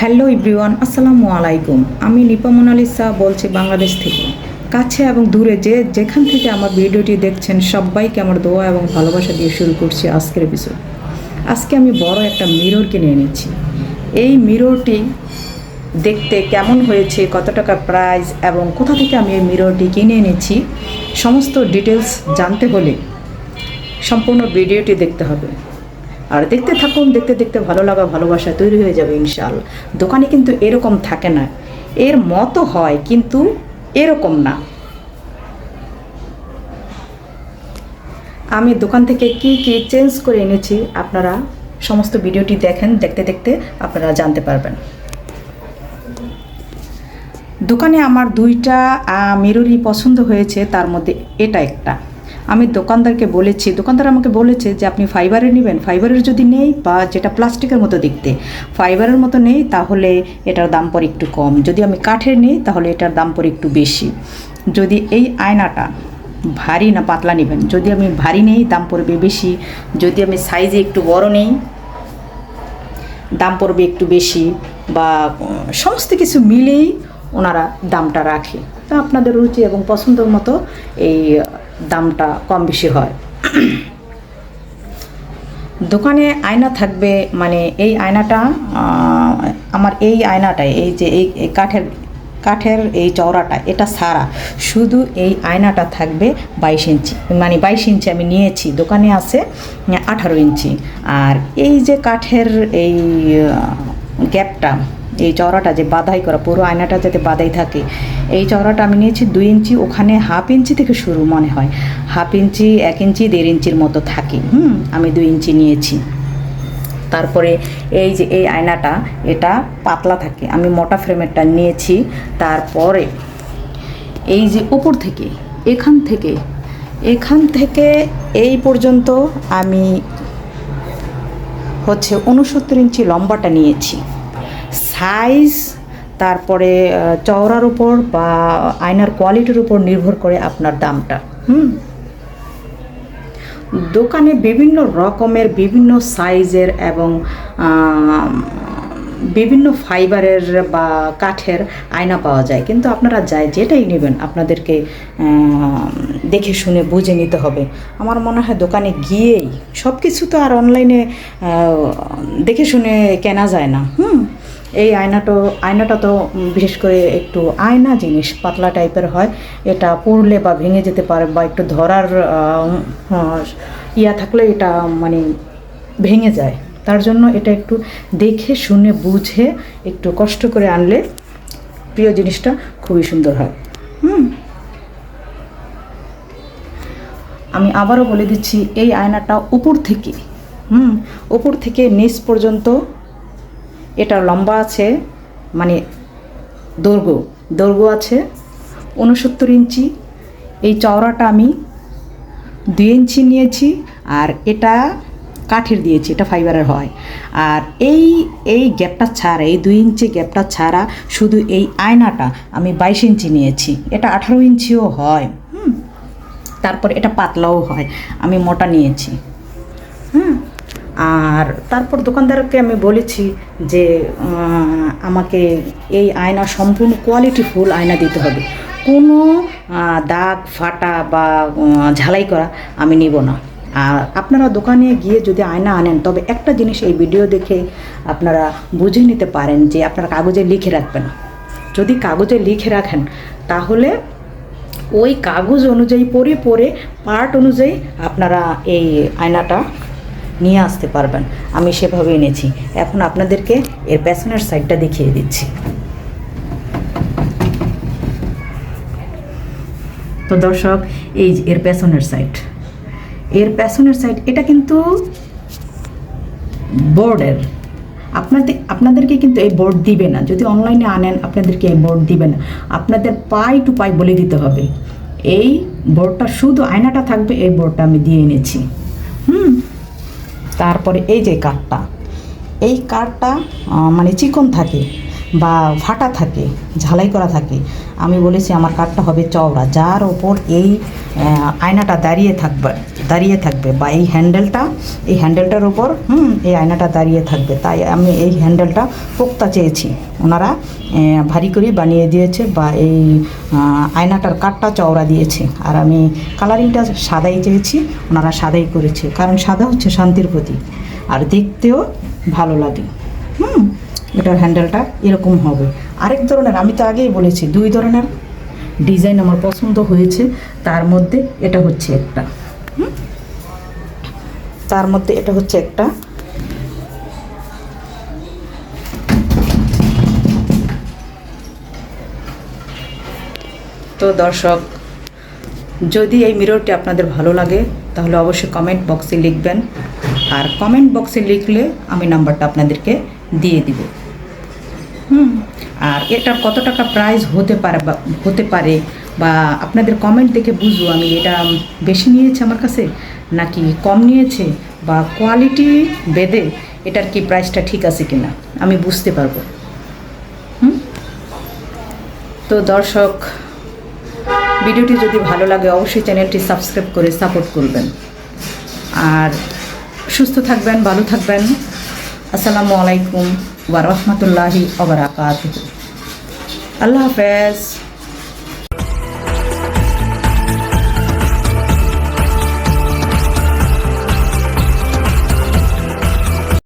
Hello everyone আসসালামু আলাইকুম। আমি নিপা মোনালিসা বলছি বাংলাদেশ থেকে। কাছে এবং দূরে যে যেখান থেকে আমার ভিডিওটি দেখছেন, সবাইকে আমার দোয়া এবং ভালোবাসা দিয়ে শুরু করছি আজকের এপিসোড আজকে আমি বড় একটা মিরর কিনে এনেছি এই মিররটি দেখতে কেমন হয়েছে, কত টাকা প্রাইস এবং কোথা থেকে আমি এই মিররটি কিনে এনেছি, সমস্ত ডিটেলস জানতে হলে সম্পূর্ণ ভিডিওটি দেখতে হবে। আর দেখতে থাকুন, দেখতে দেখতে ভালো লাগা, ভালোবাসা তৈরি হয়ে যাবে ইনশাআল্লাহ। দোকানে কিন্তু এরকম থাকে না। এর মতো হয়, কিন্তু এরকম না। আমি দোকান থেকে কি কি চেঞ্জ করে এনেছি, আপনারা সমস্ত ভিডিওটি দেখেন, দেখতে দেখতে আপনারা জানতে পারবেন। দোকানে আমার দুইটা মিররই পছন্দ হয়েছে, তার মধ্যে এটা একটা। আমি দোকানদারকে বলেছি, দোকানদার আমাকে বলেছে যে আপনি ফাইবারের নেবেন ফাইবারের যদি নেই বা যেটা প্লাস্টিকের মতো দেখতে ফাইবারের মতো নেই তাহলে এটার দাম পড়ে একটু কম। যদি আমি কাঠের নিই তাহলে এটার দাম পড়ে একটু বেশি। যদি এই আয়নাটা ভারী না পাতলা নেবেন, যদি আমি ভারী নেই দাম পড়বে বেশি, যদি আমি সাইজে একটু বড় নেই দাম পড়বে একটু বেশি বা সমস্ত কিছু মিলেই ওনারা দামটা রাখে। তা আপনাদের রুচি এবং পছন্দ মতো এই দামটা কম বেশি হয়। দোকানে আয়না থাকবে মানে এই আয়নাটা আমার এই আয়নাটাই, এই যে এই কাঠের কাঠের এই চওড়াটা, এটা সারা। শুধু এই আয়নাটা থাকবে বাইশ ইঞ্চি। মানে বাইশ ইঞ্চি আমি নিয়েছি, দোকানে আছে আঠারো ইঞ্চি। আর এই যে কাঠের এই গ্যাপটা এই চওড়াটা যে বাধাই করা, পুরো আয়নাটা যাতে বাধাই থাকে, এই চওড়াটা আমি নিয়েছি দুই ইঞ্চি, ওখানে হাফ ইঞ্চি থেকে শুরু মনে হয়। হাফ ইঞ্চি, এক ইঞ্চি, দেড় ইঞ্চির মতো থাকে। হুম, আমি দুই ইঞ্চি নিয়েছি। তারপরে এই যে এই আয়নাটা, এটা পাতলা থাকে। আমি মোটা ফ্রেমেরটা নিয়েছি। তারপরে এই যে উপর থেকে, এখান থেকে এখান থেকে এই পর্যন্ত আমি হচ্ছে উনসত্তর ইঞ্চি লম্বাটা নিয়েছি। সাইজ তারপরে চওড়ার উপর বা আয়নার কোয়ালিটির উপর নির্ভর করে আপনার দামটা। হুম? দোকানে বিভিন্ন রকমের, বিভিন্ন সাইজের এবং বিভিন্ন ফাইবারের বা কাঠের আয়না পাওয়া যায়। কিন্তু আপনারা যাই যেটাই নেবেন, আপনাদেরকে দেখে শুনে বুঝে নিতে হবে। আমার মনে হয় দোকানে গিয়েই সব কিছু তো আর অনলাইনে দেখে শুনে কেনা যায় না। হুম? এই আয়নাটা আয়নাটা তো বিশেষ করে একটু আয়না জিনিস, পাতলা টাইপের হয়। এটা পড়লে বা ভেঙে যেতে পারে বা একটু ধরার ইয়া থাকলে এটা মানে ভেঙে যায়। তার জন্য এটা একটু দেখে, শুনে, বুঝে, একটু কষ্ট করে আনলে প্রিয় জিনিসটা খুবই সুন্দর হয়। হুম। আমি আবারও বলে দিচ্ছি, এই আয়নাটা উপর থেকে, হুম, উপর থেকে নিচ পর্যন্ত এটা লম্বা আছে মানে দৈর্ঘ্য দৈর্ঘ্য আছে উনসত্তর ইঞ্চি। এই চওড়াটা আমি দুই ইঞ্চি নিয়েছি আর এটা কাঠের দিয়েছি, এটা ফাইবারের হয়। আর এই এই গ্যাপটা ছাড়া, এই দুই ইঞ্চি গ্যাপটা ছাড়া শুধু এই আয়নাটা আমি বাইশ ইঞ্চি নিয়েছি। এটা আঠারো ইঞ্চিও হয়, হুম। তারপর এটা পাতলাও হয়, আমি মোটা নিয়েছি, হুম। আর তারপর দোকানদারকে আমি বলেছি যে আমাকে এই আয়না সম্পূর্ণ কোয়ালিটি ফুল আয়না দিতে হবে। কোনো দাগ, ফাটা বা ঝালাই করা আমি নিব না। আর আপনারা দোকানে গিয়ে যদি আয়না আনেন, তবে একটা জিনিস এই ভিডিও দেখে আপনারা বুঝে নিতে পারেন যে আপনারা কাগজে লিখে রাখবেন। যদি কাগজে লিখে রাখেন, তাহলে ওই কাগজ অনুযায়ী পরে পরে পার্ট অনুযায়ী আপনারা এই আয়নাটা নিয়ে আসতে পারবেন। আমি সেভাবে এনেছি। এখন আপনাদেরকে এর প্যাশনের সাইডটা দেখিয়ে দিচ্ছি। তো দর্শক, এই এর প্যাশনের সাইড এর প্যাশনের সাইড এটা কিন্তু বোর্ডের আপনাদের, আপনাদেরকে কিন্তু এই বোর্ড দিবে না। যদি অনলাইনে আনেন, আপনাদেরকে এই বোর্ড দিবে না। আপনাদের পাই টু পাই বলে দিতে হবে। এই বোর্ডটা শুধু আয়নাটা থাকবে, এই বোর্ডটা আমি দিয়ে এনেছি। তারপরে এই যে কাঠটা, এই কাঠটা মানে চিকন থাকে বা ফাটা থাকে, ঝালাই করা থাকে আমি বলেছি আমার কাঠটা হবে চওড়া। যার ওপর এই আয়নাটা দাঁড়িয়ে থাকবে দাঁড়িয়ে থাকবে বা এই হ্যান্ডেলটা এই হ্যান্ডেলটার ওপর, হুম, এই আয়নাটা দাঁড়িয়ে থাকবে। তাই আমি এই হ্যান্ডেলটা পোক্তা চেয়েছি। ওনারা ভারী করে বানিয়ে দিয়েছে বা এই আয়নাটার কাঠটা চওড়া দিয়েছে। আর আমি কালারিংটা সাদাই চেয়েছি, ওনারা সাদাই করেছে। কারণ সাদা হচ্ছে শান্তির প্রতীক। আর দেখতেও ভালো লাগে। হুম, এটার হ্যান্ডেলটা এরকম হবে। আরেক ধরনের, আমি তো আগেই বলেছি, দুই ধরনের ডিজাইন আমার পছন্দ হয়েছে। তার মধ্যে এটা হচ্ছে একটা। তার মধ্যে এটা হচ্ছে একটা। তো দর্শক, যদি এই মিররটি আপনাদের ভালো লাগে, তাহলে অবশ্যই কমেন্ট বক্সে লিখবেন। আর কমেন্ট বক্সে লিখলে আমি নাম্বারটা আপনাদেরকে দিয়ে দিব। হুম। আর এটার কত টাকা প্রাইস হতে পারে বা, হতে পারে বা আপনাদের কমেন্ট দেখে বুঝব আমি এটা বেশি নিয়েছে আমার কাছে নাকি কম নিয়েছে বা কোয়ালিটি বেদে এটার কি প্রাইসটা ঠিক আছে কিনা আমি বুঝতে পারব। হুম। তো দর্শক, ভিডিওটি যদি ভালো লাগে অবশ্যই চ্যানেলটি সাবস্ক্রাইব করে সাপোর্ট করবেন। আর সুস্থ থাকবেন, ভালো থাকবেন। আসসালামু আলাইকুম। ওয়া রাহমাতুল্লাহি ওয়া বারাকাতুহু। আল্লাহ হাফেজ।